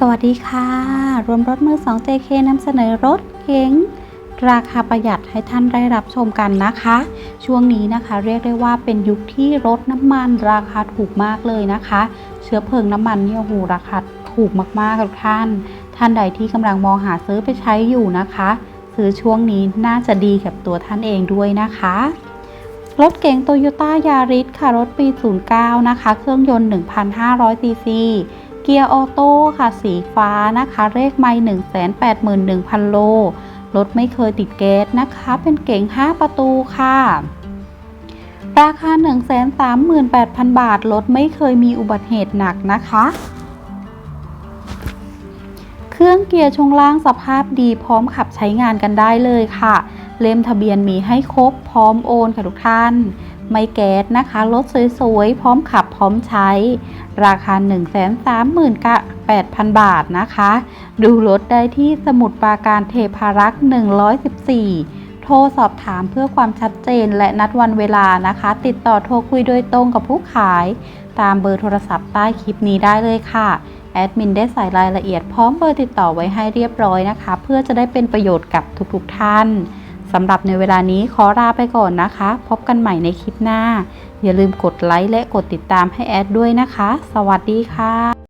สวัสดีค่ะ รวมรถมือ 2 JK นำเสนอรถเก๋งราคาประหยัดให้ท่านได้รับชมกันนะคะ ช่วงนี้นะคะเรียกได้ว่าเป็นยุคที่รถน้ำมันราคาถูกมากเลยนะคะ เชื้อเพลิงน้ำมันเนี่ยโอ้โหราคาถูกมากๆครับท่าน ท่านใดที่กำลังมองหาซื้อไปใช้อยู่นะคะ ซื้อช่วงนี้น่าจะดีกับตัวท่านเองด้วยนะคะรถเก๋งโตโยต้ายาริสค่ะ รถปี 09 นะคะ เครื่องยนต์ 1,500ซีซี เกียร์ออโต้ค่ะสีฟ้านะคะเลขไม่181,000 โล รถไม่เคยติดเกตนะคะ เป็นเก๋ง 5 ประตูค่ะ ราคา 138,000 บาท รถไม่เคยมีอุบัติเหตุหนักนะคะ เครื่องเกียร์ชงล่างสภาพดีพร้อมขับใช้งานกันได้เลยค่ะ เล่มทะเบียนมีให้ครบพร้อมโอนค่ะทุกท่าน ไม่แก๊สนะคะรถสวยๆ พร้อมขับพร้อมใช้ ราคา 138,000 บาทนะคะ ดูรถได้ที่สมุดปราการเทพารักษ์ 114 โทรสอบถามเพื่อความชัดเจนและนัดวันเวลานะคะ ติดต่อโทรคุยโดยตรงกับผู้ขาย ตามเบอร์โทรศัพท์ใต้คลิปนี้ได้เลยค่ะแอดมินได้ใส่รายละเอียดพร้อมเบอร์ติดต่อไว้ให้เรียบร้อยนะคะ เพื่อจะได้เป็นประโยชน์กับทุกๆท่าน สำหรับในเวลานี้ขอลาไปก่อนนะคะ พบกันใหม่ในคลิปหน้า อย่าลืมกดไลค์และกดติดตามให้แอดด้วยนะคะ สวัสดีค่ะ